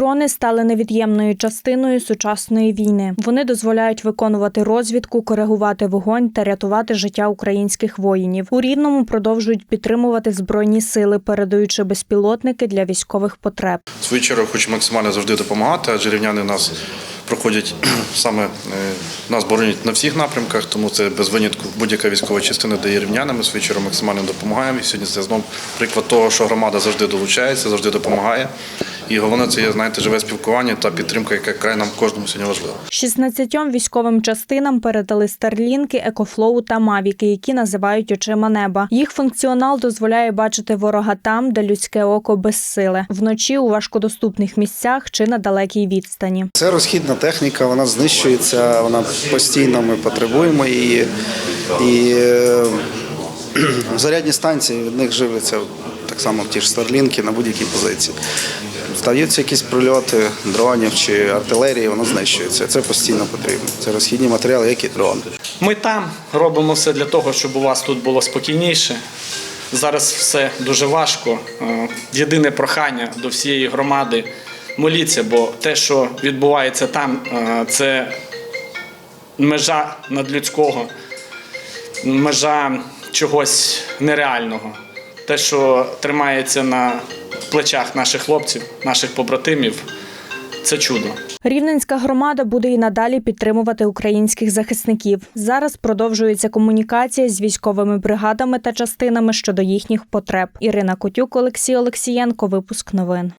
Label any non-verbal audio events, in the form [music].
Дрони стали невід'ємною частиною сучасної війни. Вони дозволяють виконувати розвідку, коригувати вогонь та рятувати життя українських воїнів. У рівному продовжують підтримувати збройні сили, передаючи безпілотники для військових потреб. В свою чергу хочу максимально завжди допомагати, адже рівняни нас проходять [clears throat] саме е, нас боронять на всіх напрямках, тому це без винятку будь-яка військова частина, де є рівняни. Ми в свою чергу максимально допомагаємо. І сьогодні це знову приклад того, що громада завжди долучається, завжди допомагає. І головне це є, знаєте, живе спілкування та підтримка, яка край нам кожному сьогодні важлива. 16 військовим частинам передали старлінки, екофлоу та мавіки, які називають очима неба. Їх функціонал дозволяє бачити ворога там, де людське око безсиле, вночі у важкодоступних місцях чи на далекій відстані. Це розхідна техніка, вона знищується, вона постійно ми потребуємо її. І е, [clears throat] зарядні станції від них живляться так само ті ж старлінки на будь-якій позиції. Стаються якісь прильоти дронів чи артилерії, воно знищується. Це постійно потрібно. Це розхідні матеріали, як і дрон. Ми там робимо все для того, щоб у вас тут було спокійніше. Зараз все дуже важко. Е, Єдине прохання до всієї громади моліться, бо те, що відбувається там, е, це межа надлюдського, межа чогось нереального. Те, що тримається на плечах наших хлопців, наших побратимів, це чудо. Рівненська громада буде і надалі підтримувати українських захисників. Зараз продовжується комунікація з військовими бригадами та частинами щодо їхніх потреб. Ірина Котюк, Олексій Олексієнко. Випуск новин.